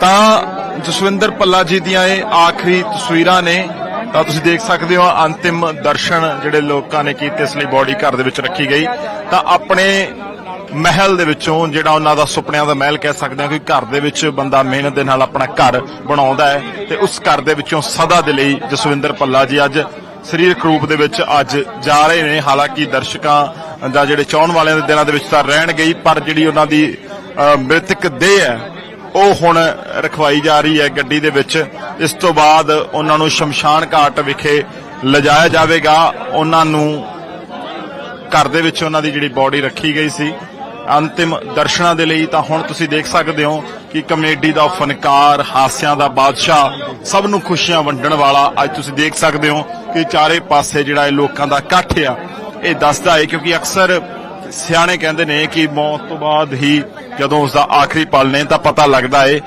ਤਾਂ ਜਸਵਿੰਦਰ ਪੱਲਾ ਜੀ ਦੀਆਂ ਇਹ ਆਖਰੀ ਤਸਵੀਰਾਂ ਨੇ, ਤਾਂ ਤੁਸੀਂ ਦੇਖ ਸਕਦੇ ਹੋ ਅੰਤਿਮ ਦਰਸ਼ਨ ਜਿਹੜੇ ਲੋਕਾਂ ਨੇ ਕੀਤੇ, ਇਸ ਲਈ ਬੋਡੀ ਘਰ ਦੇ ਵਿੱਚ ਰੱਖੀ ਗਈ। ਤਾਂ ਆਪਣੇ ਮਹਿਲ ਦੇ ਵਿੱਚੋਂ ਜਿਹੜਾ ਉਹਨਾਂ ਦਾ ਸੁਪਨਿਆਂ ਦਾ ਮਹਿਲ ਕਹਿ ਸਕਦੇ ਹਾਂ ਕਿ ਘਰ ਦੇ ਵਿੱਚ ਬੰਦਾ ਮਿਹਨਤ ਦੇ ਨਾਲ ਆਪਣਾ ਘਰ ਬਣਾਉਂਦਾ ਹੈ ਤੇ ਉਸ ਘਰ ਦੇ ਵਿੱਚੋਂ ਸਦਾ ਦੇ ਲਈ ਜਸਵਿੰਦਰ ਪੱਲਾ ਜੀ ਅੱਜ ਸਰੀਰਕ ਰੂਪ ਦੇ ਵਿੱਚ ਅੱਜ ਜਾ ਰਹੇ ਨੇ। ਹਾਲਾਂਕਿ ਦਰਸ਼ਕਾਂ ਦਾ ਜਿਹੜੇ ਚਾਹਣ ਵਾਲਿਆਂ ਦੇ ਦਿਲਾਂ ਦੇ ਵਿੱਚ ਤਾਂ ਰਹਿਣ ਗਈ, ਪਰ ਜਿਹੜੀ ਉਹਨਾਂ ਦੀ ਮ੍ਰਿਤਕ ਦੇਹ ਹੈ ਉਹ ਹੁਣ ਰਖਵਾਈ ਜਾ ਰਹੀ ਹੈ ਗੱਡੀ ਦੇ ਵਿੱਚ। ਇਸ ਤੋਂ ਬਾਅਦ ਉਹਨਾਂ ਨੂੰ ਸ਼ਮਸ਼ਾਨ ਘਾਟ ਵਿਖੇ ਲਿਜਾਇਆ ਜਾਵੇਗਾ। ਉਹਨਾਂ ਨੂੰ ਘਰ ਦੇ ਵਿੱਚ ਉਹਨਾਂ ਦੀ ਜਿਹੜੀ ਬਾਡੀ ਰੱਖੀ ਗਈ ਸੀ। ਅੰਤਿਮ ਦਰਸ਼ਨਾਂ ਦੇ ਲਈ ਤਾਂ ਹੁਣ ਤੁਸੀਂ ਦੇਖ ਸਕਦੇ ਹੋ ਕਿ ਕਮੇਡੀ ਦਾ ਫਨਕਾਰ, ਹਾਸਿਆਂ ਦਾ ਬਾਦਸ਼ਾਹ, ਸਭ ਨੂੰ ਖੁਸ਼ੀਆਂ ਵੰਡਣ ਵਾਲਾ ਅੱਜ ਤੁਸੀਂ ਦੇਖ ਸਕਦੇ ਹੋ ਕਿ ਚਾਰੇ ਪਾਸੇ ਜਿਹੜਾ ਇਹ ਲੋਕਾਂ ਦਾ ਇਕੱਠ ਆ। ਇਹ ਦੱਸਦਾ ਹੈ ਕਿਉਂਕਿ ਅਕਸਰ ਸਿਆਣੇ ਕਹਿੰਦੇ ਨੇ ਕਿ ਮੌਤ ਤੋਂ ਬਾਅਦ ਹੀ ਜਦੋਂ ਉਸ ਦਾ ਆਖਰੀ ਪਲ ਨੇ ਤਾਂ ਪਤਾ ਲੱਗਦਾ ਏ